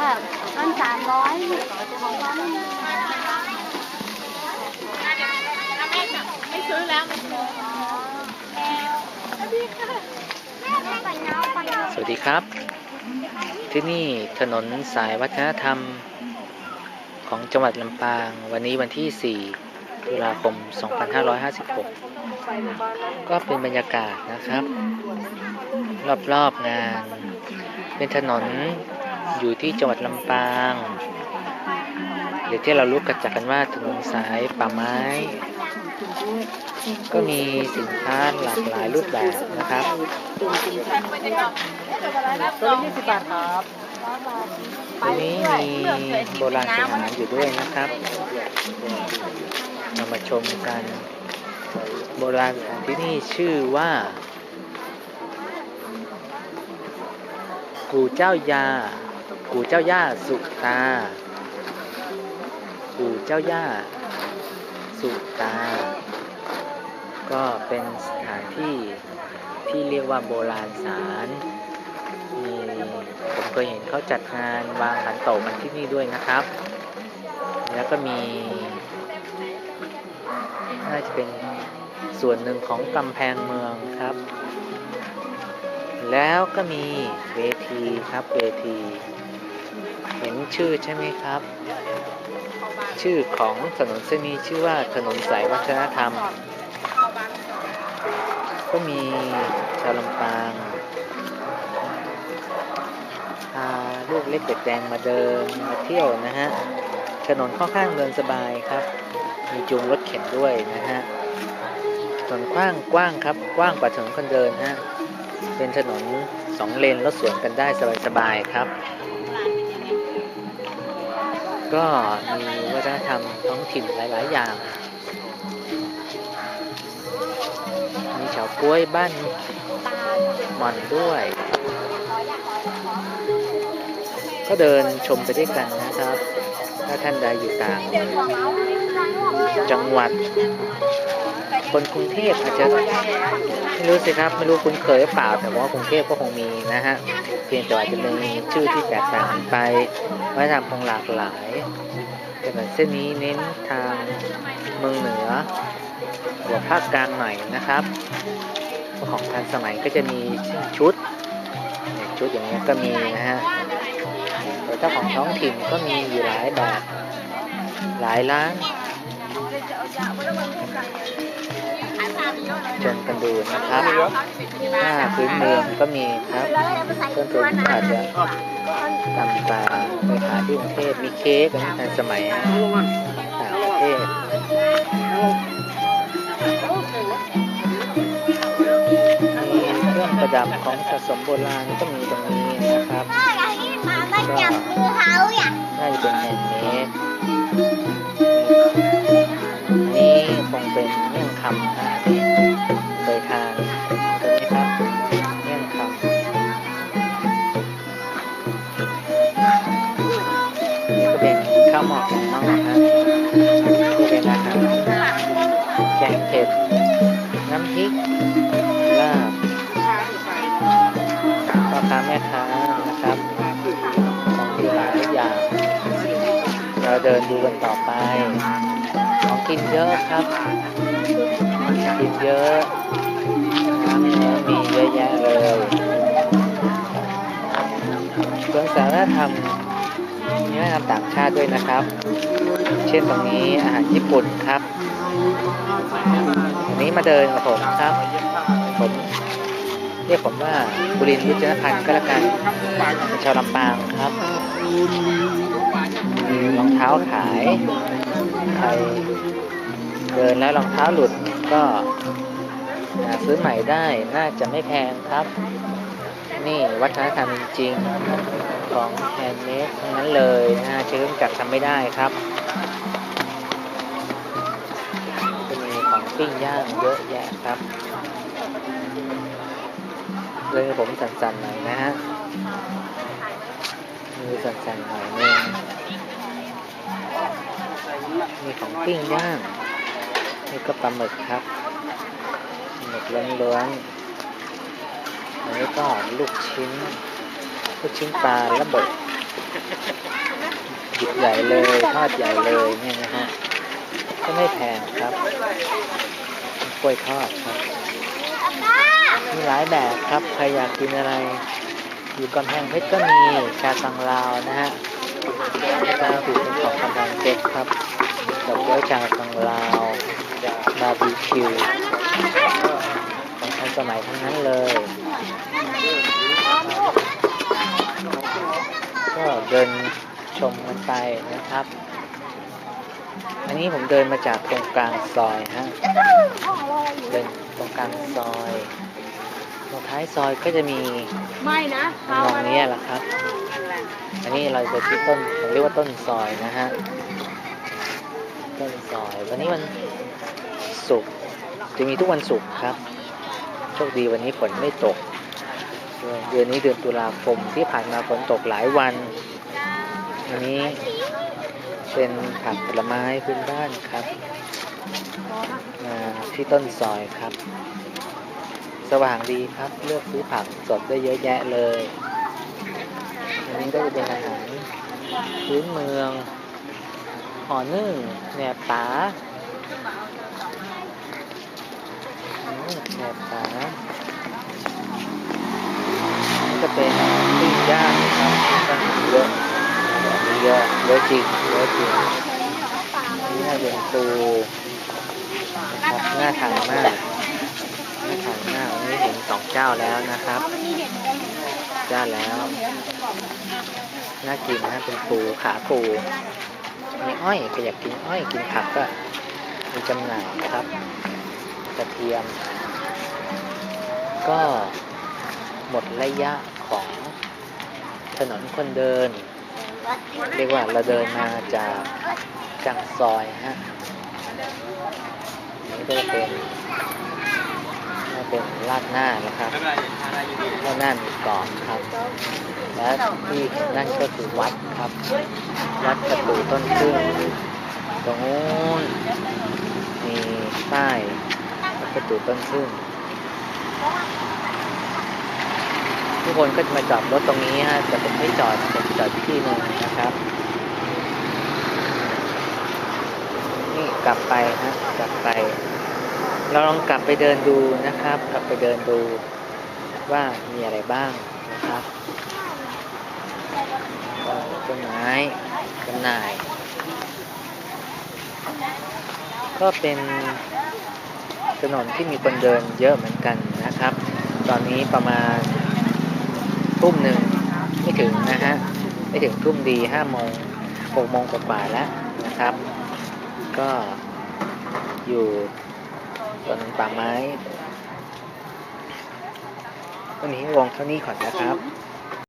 ค่ะต้นสามร้อยของร้านนี้ไม่ซื้อแล้วสวัสดีครับ ที่นี่ถนนสายวัฒนธรรมของจังหวัดลำปาง วันนี้วันที่ 4 ตุลาคม 2556 ก็เป็นบรรยากาศนะครับ รอบๆงาน เป็นถนน อยู่ที่จังหวัดลำปาง หรือที่เรารู้กันจักกันว่าถนนสายป่าไม้ ก็มีสินค้าหลากหลายรูปแบบนะครับตัวละยี่สิบบาทครับตรงนี้มีโบราณสถานอยู่ด้วยนะครับเรามาชมกันโบราณสถานที่นี่ชื่อว่ากูเจ้ายา กูเจ้าย่าสุตากูเจ้าย่าสุตา ก็เป็นสถานที่ที่เรียกว่าโบราณสถานมีผมเคยเห็นเขาจัดงานวางขันโตกกันที่นี่ด้วยนะครับ แล้วก็มีน่าจะเป็นส่วนหนึ่งของกำแพงเมืองครับ แล้วก็มีเวทีครับเวที เห็นชื่อใช่ไหมครับ ชื่อของถนนเส้นนี้ชื่อว่าถนนสายวัฒนธรรม ก็มีชาวลำปางพาลูกเล็กเด็กแดงมาเดินมาเที่ยวนะฮะ ถนนค่อนข้างเดินสบายครับ มีจูงรถเข็นด้วยนะฮะ ถนนกว้างกว้างครับ กว้างกว่าถนนคนเดินฮะ เป็นถนนสองเลนแล้วสวนกันได้สบายๆครับ ก็มีวัฒนธรรมท้องถิ่นหลาย ๆ อย่าง มีเฉาก้วยบ้านหม่อนด้วย ก็เดินชมไปด้วยกันนะครับ ถ้าท่านใดอยู่ต่าง จังหวัด คนกรุงเทพอาจจะไม่รู้สิครับไม่รู้คุ้นเคยหรือเปล่า แต่ว่ากรุงเทพก็คงมีนะฮะเพียงแต่ว่าจะมีชื่อที่แตกต่างกันไปวัฒนธรรมคงหลากหลายถนนเส้นนี้เน้นทางเมืองเหนือหัวภาคกลางหน่อยนะครับของทันสมัยก็จะมีชุดชุดอย่างเงี้ยก็มีนะฮะแต่ถ้าของท้องถิ่นก็มีอยู่หลายแบบหลายร้าน ชมกันดูนะครับหน้าพื้นเมืองก็มีครับต้นทุนอาจจะตำตาไปขายที่กรุงเทพมีเค้กกันทันสมัยนะต่างประเทศมีเครื่องประดับของสะสมโบราณก็มีตรงนี้นะครับน่าจะเป็นแฮนด์เมด นี่คงเป็นเมี่ยงคำนะที่เคยทานใช่ไหมครับเมี่ยงคำนี่ก็เป็นข้าวหมอกแกงหม้อครับก็เป็นอาหารแกงเผ็ดน้ำพริกลาบพ่อค้าแม่ค้านะครับของหลายอย่าง เราเดินดูกันต่อไป กินเยอะครับองกินเยอะมีเยอะแยะเลยส่วนสารธรรมมีวัฒนธรรมต่างชาติด้วยนะครับ เช่นตรงนี้อาหารญี่ปุ่นครับอันนี้มาเดินกับผมครับ ผมเรียกผมว่าบุรินทร์วิจารพันธ์ก็แล้วกันเป็นชาวลำปางครับ รองเท้าขายใครเดินแล้วรองเท้าหลุดก็หาซื้อใหม่ได้น่าจะไม่แพงครับ นี่วัฒนธรรมจริงของแฮนด์เมดทั้งนั้นเลยนะเริ่อมจัดทำไม่ได้ครับมีของปิ้งย่างเยอะแยะครับเลยผมสั่นๆหน่อยนะฮะมือสั่นๆหน่อยนึง มีของปิ้งย่างนี่ก็ปลาหมึกครับหมึกล้วนๆอันนี้ก็ลูกชิ้น ลูกชิ้นปลาระเบิดหยิบใหญ่เลยทอดใหญ่เลยเนี่ยนะฮะก็ไม่แพงครับกล้วยทอดครับมีหลายแบบครับใครอยากกินอะไร อยู่กำแพงเพชรก็มีชาตังลาวนะฮะชาถือเป็นของกำแพงเพชรครับ กับเกี๊ยวชาตังลาวบาร์บีคิวของทันสมัยทั้งนั้นเลย ก็เดินชมกันไปนะครับ อันนี้ผมเดินมาจากตรงกลางซอยฮะเดินตรงกลางซอยตรงท้ายซอยก็จะมีไม่นะทำนองเนี้ยแหละครับ อันนี้เราจะที่ต้นเราเรียกว่าต้นซอยนะฮะ ต้นซอยวันนี้วันศุกร์จะมีทุกวันศุกร์ครับ โชคดีวันนี้ฝนไม่ตก เดือนนี้เดือนตุลาคมที่ผ่านมาฝนตกหลายวันอันนี้เป็นผักผลไม้พื้นบ้านครับมาที่ต้นซอยครับ สว่างดีครับเลือกซื้อผักสดได้เยอะแยะเลยอันนี้ก็จะเป็นอาหารพื้นเมือง ห่อนึ่งแหนบปลาแหนบปลานี่ก็เป็นปิ้งย่างครับก็เยอะมีเยอะเยอะจริงเยอะจริงนี่น่าเป็นปูนะครับน่าทานมากน่าทานมากวันนี้เห็นสองเจ้าแล้วนะครับเจ้าแล้วน่ากินนะเป็นปูขาปู มีอ้อยก็อยากกินอ้อยกินผักก็มีจำหน่ายครับ กระเทียม ก็หมดระยะของถนนคนเดิน เรียกว่าเราเดินมาจากจังซอยฮะนี่ก็จะเป็น น่าเป็นลาดหน้านะครับลาดหน้ามีกรอบครับ และที่เห็นนั่นก็คือวัดครับ วัดประตูต้นพึ่งตรงนู้นมีป้ายวัดประตูต้นพึ่งทุกคนก็จะมาจอดรถตรงนี้ฮะแต่ผมไม่จอดผมจอดที่หนึ่งนะครับนี่กลับไปฮะกลับไป เราลองกลับไปเดินดูนะครับ กลับไปเดินดูว่ามีอะไรบ้างนะครับต้นไม้จำหน่าย ก็เป็นถนนที่มีคนเดินเยอะเหมือนกันนะครับ ตอนนี้ประมาณทุ่มหนึ่งไม่ถึงนะฮะ ไม่ถึงทุ่มดีห้าโมงหกโมงกว่าๆแล้วนะครับ ก็อยู่ บนป่าไม้ วันนี้วงเท่านี้ก่อนนะครับ